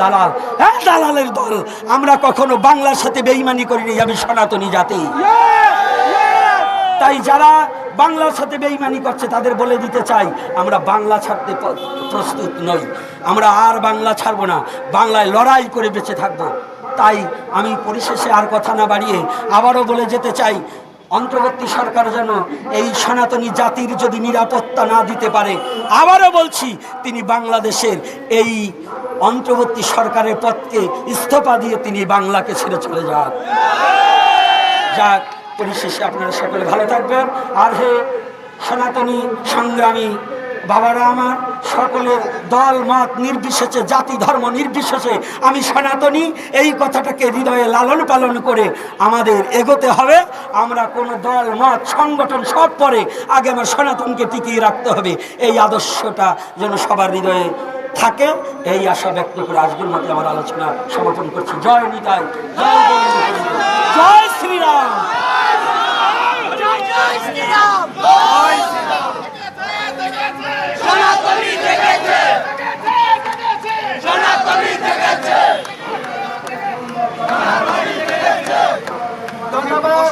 দালাল। হ্যাঁ দালালের দল, আমরা কখনো বাংলার সাথে বেইমানি করিনি, আমি সনাতনী জাতি। তাই যারা বাংলার সাথে বেইমানি করছে, তাদের বলে দিতে চাই, আমরা বাংলা ছাড়তে প্রস্তুত নই। আমরা আর বাংলা ছাড়বো না, বাংলায় লড়াই করে বেঁচে থাকব। তাই আমি পরিশেষে আর কথা না বাড়িয়ে আবারও বলে যেতে চাই, অন্তর্বর্তী সরকার যেন এই সনাতনী জাতির যদি নিরাপত্তা না দিতে পারে, আবারও বলছি, তিনি বাংলাদেশের এই অন্তর্বর্তী সরকারের পথকে ইস্তফা দিয়ে তিনি বাংলাকে ছেড়ে চলে যান। যাক, পরিশেষে আপনারা সকলে ভালো থাকবেন। আর হে সনাতনী সংগ্রামী বাবারা আমার, সকলের দল, মত নির্বিশেষে, জাতি, ধর্ম নির্বিশেষে আমি সনাতনী, এই কথাটাকে হৃদয়ে লালন পালন করে আমাদের এগোতে হবে। আমরা কোনো দল, মত, সংগঠন সব পরে আগে আমার সনাতনকে টিকিয়ে রাখতে হবে। এই আদর্শটা যেন সবার হৃদয়ে থাকে। এই আশা ব্যক্ত করে আজকের মধ্যে আমার আলোচনা সমাপন করছি। জয় নিতাই। জয় গৌরী জয় শ্রীরাম। ধন্যবাদ।